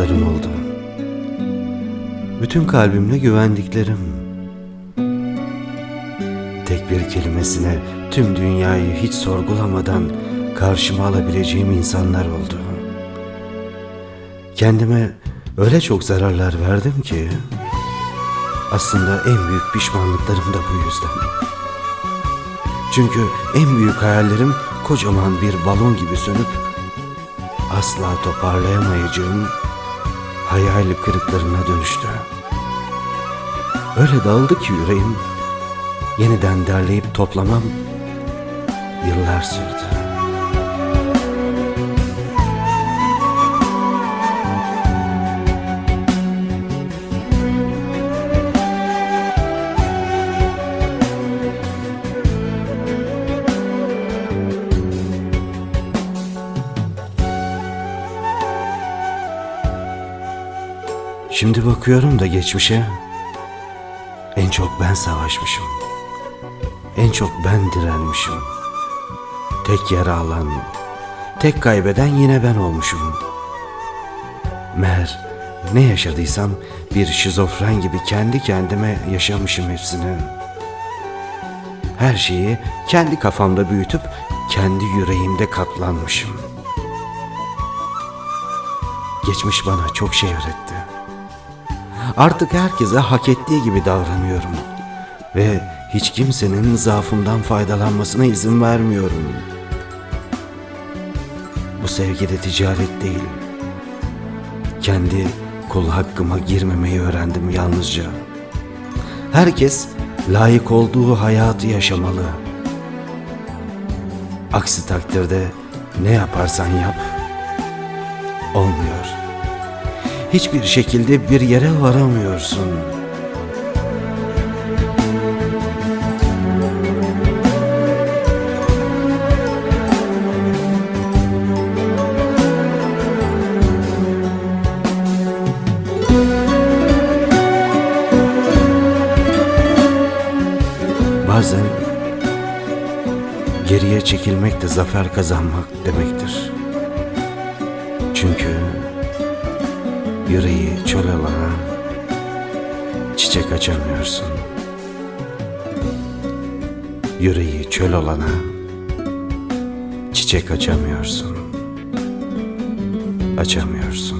inandıklarım oldu. Bütün kalbimle güvendiklerim. Tek bir kelimesine tüm dünyayı hiç sorgulamadan karşıma alabileceğim insanlar oldu. Kendime öyle çok zararlar verdim ki aslında en büyük pişmanlıklarım da bu yüzden. Çünkü en büyük hayallerim kocaman bir balon gibi sönüp asla toparlayamayacağım hayal kırıklarına dönüştü. Öyle dağıldı ki yüreğim, yeniden derleyip toplamam yıllar sürdü. Şimdi bakıyorum da geçmişe. En çok ben savaşmışım. En çok ben direnmişim. Tek yara alan, tek kaybeden yine ben olmuşum. Meğer ne yaşadıysam bir şizofren gibi kendi kendime yaşamışım hepsini. Her şeyi kendi kafamda büyütüp kendi yüreğimde katlanmışım. Geçmiş bana çok şey öğretti. Artık herkese hak ettiği gibi davranıyorum. Ve hiç kimsenin zaafımdan faydalanmasına izin vermiyorum. Bu sevgi de ticaret değil. Kendi kul hakkıma girmemeyi öğrendim yalnızca. Herkes layık olduğu hayatı yaşamalı. Aksi takdirde ne yaparsan yap olmuyor hiçbir şekilde bir yere varamıyorsun. Bazen geriye çekilmek de zafer kazanmak demektir. Çünkü Yüreği çöl alana çiçek açamıyorsun. Yüreği çöl olana çiçek açamıyorsun. Açamıyorsun.